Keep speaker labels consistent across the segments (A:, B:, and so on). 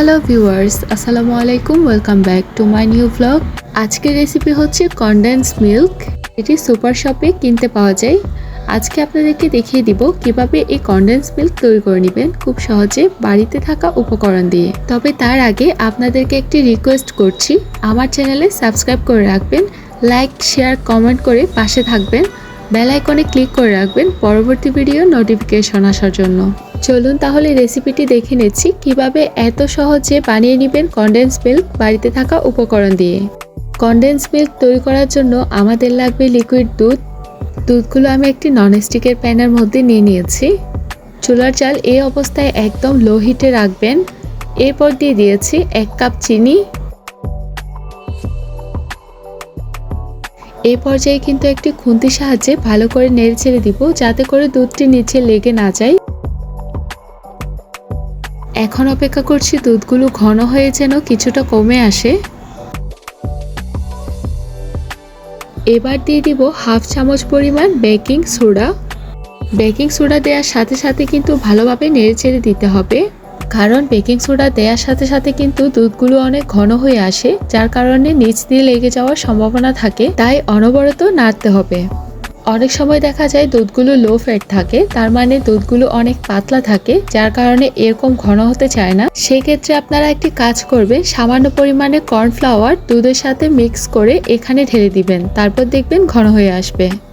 A: Hello viewers আসসালামু আলাইকুম welcome back to my new blog আজকের রেসিপি হচ্ছে কনডেন্স মিল্ক এটি সুপার শপে কিনতে পাওয়া যায়। আজকে আপনাদেরকে দেখিয়ে দিব কীভাবে এই কনডেন্স মিল্ক তৈরি করে নেবেন, খুব সহজে বাড়িতে থাকা উপকরণ দিয়ে। তবে তার আগে আপনাদেরকে একটি রিকোয়েস্ট করছি। আমার চ্যানেলে সাবস্ক্রাইব করে রাখবেন লাইক শেয়ার কমেন্ট করে পাশে থাকবেন। বেল আইকনে ক্লিক করে রাখবেন, পরবর্তী ভিডিও নোটিফিকেশন আসার জন্য। চলুন তাহলে রেসিপিটি দেখে নিচ্ছি। কীভাবে এত সহজে বানিয়ে নেবেন কনডেন্স মিল্ক বাড়িতে থাকা উপকরণ দিয়ে। কনডেন্স মিল্ক তৈরি করার জন্য আমাদের লাগবে লিকুইড দুধ। দুধগুলো আমি একটি ননস্টিকের প্যানের মধ্যে নিয়ে নিয়েছি। চুলার চাল এই অবস্থায় একদম লো হিটে রাখবেন। এরপর দিয়ে দিয়েছি এক কাপ চিনি। এই পর্যায়ে কিন্তু একটি খুন্তির সাহায্যে ভালো করে নেড়ে ছেড়ে দিব, যাতে করে দুধটি নিচে লেগে না যায়। এখন অপেক্ষা করছি দুধগুলো ঘন হয়ে যেন কিছুটা কমে আসে। এবার দিয়ে দিব হাফ চামচ পরিমাণ বেকিং সোডা। বেকিং সোডা দেওয়ার সাথে সাথে কিন্তু ভালোভাবে নেড়ে চেড়ে দিতে হবে। কারণ বেকিং সোডা দেওয়ার সাথে সাথে কিন্তু দুধগুলো অনেক ঘন হয়ে আসে, যার কারণে নিচ দিয়ে লেগে যাওয়ার সম্ভাবনা থাকে, তাই অনবরত নাড়তে হবে। অনেক সময় দেখা যায় দুধগুলো লো ফ্যাট থাকে, তার মানে দুধগুলো অনেক পাতলা থাকে, যার কারণে এরকম ঘন হতে চায় না। সেক্ষেত্রে আপনারা একটি কাজ করবেন, সামান্য পরিমাণে কর্নফ্লাওয়ার দুধের সাথে মিক্স করে এখানে ঢেলে দিবেন, তারপর দেখবেন ঘন হয়ে আসবে।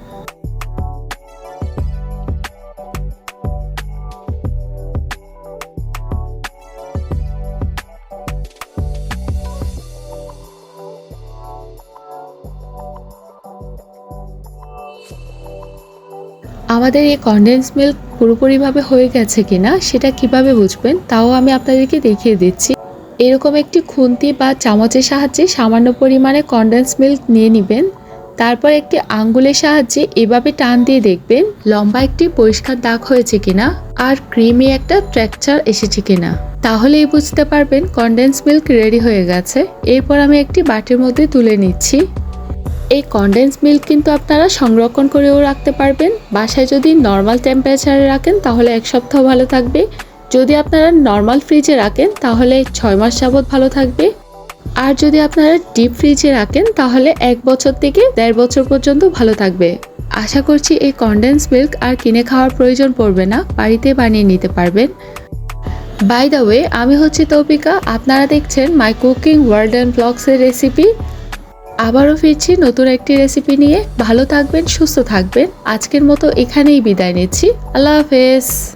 A: আমাদের এই কনডেন্স মিল্ক পুরোপুরিভাবে হয়ে গেছে কিনা সেটা কীভাবে বুঝবেন, তাও আমি আপনাদেরকে দেখিয়ে দিচ্ছি। এরকম একটি খুন্তি বা চামচের সাহায্যে সামান্য পরিমাণে কনডেন্স মিল্ক নিয়ে নেবেন। তারপর একটি আঙ্গুলের সাহায্যে এভাবে টান দিয়ে দেখবেন লম্বা একটি পরিষ্কার দাগ হয়েছে কিনা আর ক্রিমি একটা ট্র্যাকচার এসেছে কিনা। তাহলেই বুঝতে পারবেন কনডেন্স মিল্ক রেডি হয়ে গেছে। এরপর আমি একটি বাটির মধ্যে তুলে নিচ্ছি। এই কনডেন্স মিল্ক কিন্তু আপনারা সংরক্ষণ করেও রাখতে পারবেন। বাসায় যদি নর্মাল টেম্পারেচারে রাখেন, তাহলে এক সপ্তাহ ভালো থাকবে। যদি আপনারা নর্মাল ফ্রিজে রাখেন, তাহলে ছয় মাস যাবৎ ভালো থাকবে। আর যদি আপনারা ডিপ ফ্রিজে রাখেন, তাহলে এক বছর থেকে দেড় বছর পর্যন্ত ভালো থাকবে। আশা করছি এই কনডেন্স মিল্ক আর কিনে খাওয়ার প্রয়োজন পড়বে না, বাড়িতে বানিয়ে নিতে পারবেন। বাই দ্য ওয়ে আমি হচ্ছে তৌপিকা আপনারা দেখছেন মাই কুকিং ওয়ার্ল্ড অ্যান্ড ব্লগসের রেসিপি আবারও ফিরছি নতুন একটি রেসিপি নিয়ে। ভালো থাকবেন, সুস্থ থাকবেন। আজকের মতো এখানেই বিদায় নিচ্ছি। আল্লাহ হাফেজ।